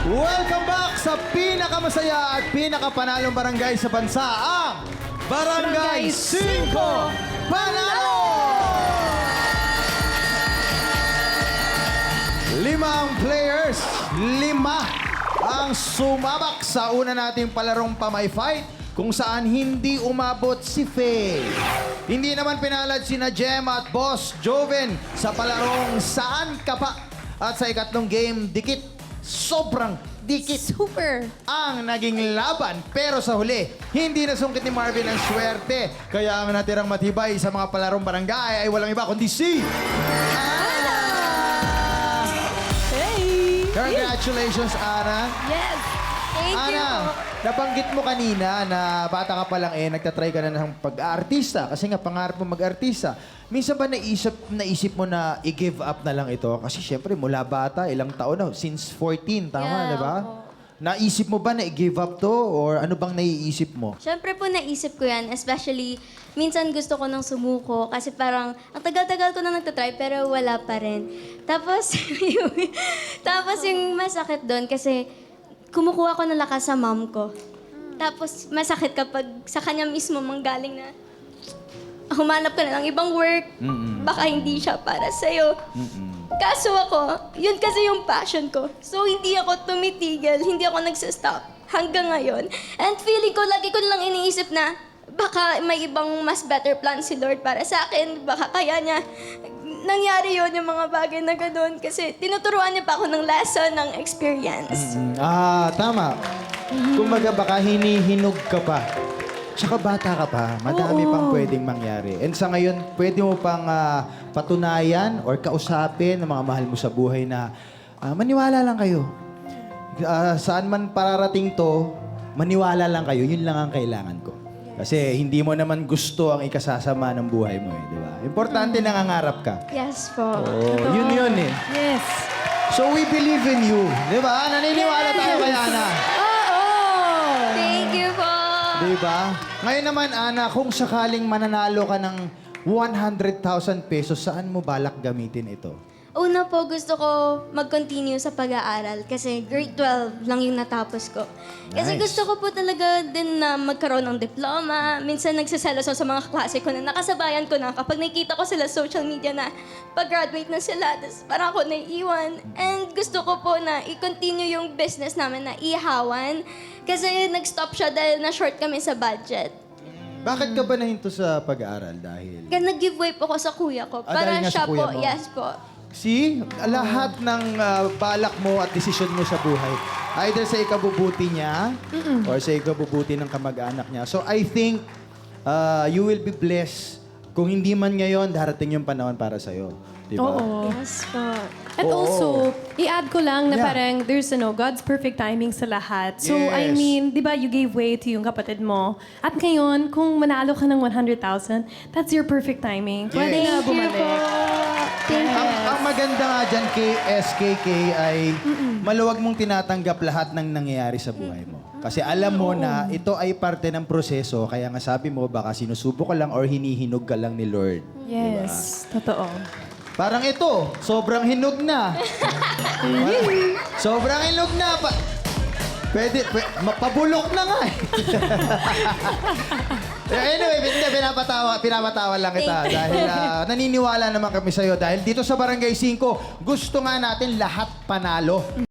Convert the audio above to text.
Welcome back sa pinakamasaya at pinakapanalong barangay sa bansa, ang Barangay 5 Panalo! Limang players, lima ang sumabak sa una nating palarong pamay fight kung saan hindi umabot si Faye. Hindi naman pinalad sina Jem at Boss Joven sa palarong saan ka pa. At sa ikatlong game, dikit, sobrang dikit Super. ang naging laban. Pero sa huli, hindi nasungkit ni Marvin ang swerte. Kaya ang natirang matibay sa mga palarong barangay ay walang iba kundi si... Hey! Congratulations, Ana. Yes! Thank Ana, nabanggit mo kanina na bata ka pa lang eh, nagtatry ka na ng pag-aartista. Kasi nga, pangarap mo mag-artista. Minsan ba naisip, naisip mo na i-give up na lang ito? Kasi syempre, mula bata, ilang taon na, since 14, tama, Yeah, di ba? oo. Naisip mo ba na i-give up to? Or ano bang naiisip mo? Siyempre po naisip ko yan, especially minsan gusto ko nang sumuko kasi parang ang tagal-tagal ko na nagtatry pero wala pa rin. Tapos, yung, tapos yung masakit doon kasi kumukuha ko ng lakas sa mom ko. Tapos masakit kapag sa kanya mismo manggaling na humanap ka na ng ibang work, baka hindi siya para sa'yo. Kaso ako, yun kasi yung passion ko. So hindi ako tumitigil, hindi ako nagsistop hanggang ngayon. And feeling ko, lagi ko lang iniisip na baka may ibang mas better plan si Lord para sa akin. Baka kaya niya nangyari yon yung mga bagay na gano'n. Kasi tinuturuan niya pa ako ng lesson, ng experience. Mm, Ah, tama. Kumbaga baka hinihinog ka pa. Tsaka bata ka pa, madami pang pwedeng mangyari. And sa ngayon, pwede mo pang ah, patunayan or kausapin ng mga mahal mo sa buhay na ah, maniwala lang kayo. Ah, saan man pararating to, maniwala lang kayo. Yun lang ang kailangan ko. Kasi hindi mo naman gusto ang ikasasama ng buhay mo eh, di ba? Importante nangangarap ka. Yes po. Oh, yun yun eh. Yes. So we believe in you. Di ba? Naniniwala tayo kay Ana. Ba? Ngayon naman, Ana, kung sakaling mananalo ka ng 100,000 pesos, saan mo balak gamitin ito? Una po, gusto ko mag-continue sa pag-aaral kasi grade 12 lang yung natapos ko. Kasi Nice. gusto ko po talaga din na magkaroon ng diploma. Minsan nagsiselos ako sa mga klase ko na nakasabayan ko na kapag nakikita ko sila sa social media na pag-graduate na sila, tapos parang ako naiiwan. And gusto ko po na i-continue yung business namin na ihawan kasi nag-stop siya dahil na-short kami sa budget. Bakit ka ba nahinto sa pag-aaral? Dahil... Kaya nag-giveaway po ako sa kuya ko. Ah, dahil Para nga sa siya kuya po, mo. yes po. See, lahat ng ah, balak mo at desisyon mo sa buhay, either sa ikabubuti niya or sa ikabubuti ng kamag-anak niya. So I think ah, you will be blessed. Kung hindi man ngayon, darating yung panahon para sa'yo. Di ba? Oo. Yes po. At Oo. also, i-add ko lang na Yeah. parang there's ano, God's perfect timing sa lahat. So, I Yes. mean, di ba, you gave way to yung kapatid mo. At ngayon, kung manalo ka ng 100,000, that's your perfect timing. Pwede Yes. na Thank you bumalik. po. Maganda nga dyan kay SKK ay maluwag mong tinatanggap lahat ng nangyayari sa buhay mo. Kasi alam mo na ito ay parte ng proseso, kaya nga sabi mo baka sinusubo ka lang or hinihinog ka lang ni Lord. Yes, totoo. Parang ito, sobrang hinog na. sobrang hinog na. Pa pwede, pwede, mapabulok na nga eh. anyway, hindi, pinapatawa, pinapatawa lang kita dahil ah, naniniwala naman kami sa'yo dahil dito sa Barangay 5, gusto nga natin lahat panalo.